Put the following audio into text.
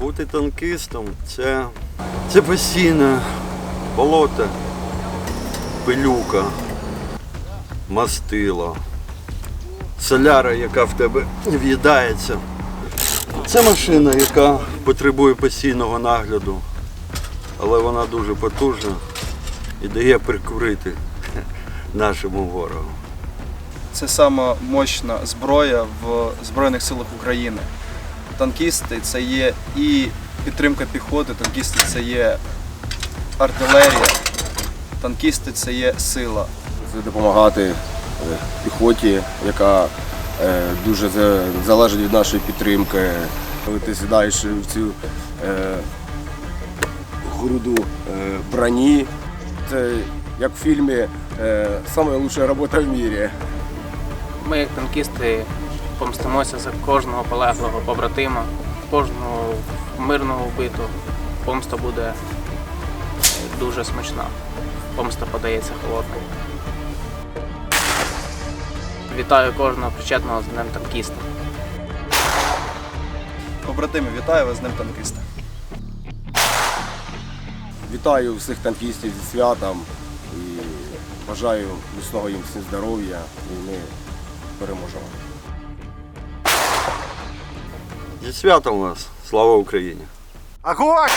Бути танкістом це, це постійне болото, пилюка, мастило, соляра, яка в тебе в'їдається. Це машина, яка потребує постійного нагляду, але вона дуже потужна і дає прикурити нашому ворогу. Це сама мощна зброя в Збройних силах України. Танкісти це є і підтримка піхоти, танкісти це є артилерія, танкісти це є сила. Це допомагати е, піхоті, яка е, дуже залежить від нашої підтримки. Коли ти сідаєш в цю е, груду е, броні, це як в фільмі е, «Самая робота в мірі. Ми, як танкісти, помстимося за кожного полеглого побратима, кожного мирного вбитого. Помста буде дуже смачна. Помста подається холодною. Вітаю кожного причетного з Днем танкіста. Побратими, вітаю вас з Днем танкіста. Вітаю всіх танкістів зі святом і бажаю міцного їм всім здоров'я і ми переможемо. Зі у нас. Слава Україні! Огонь!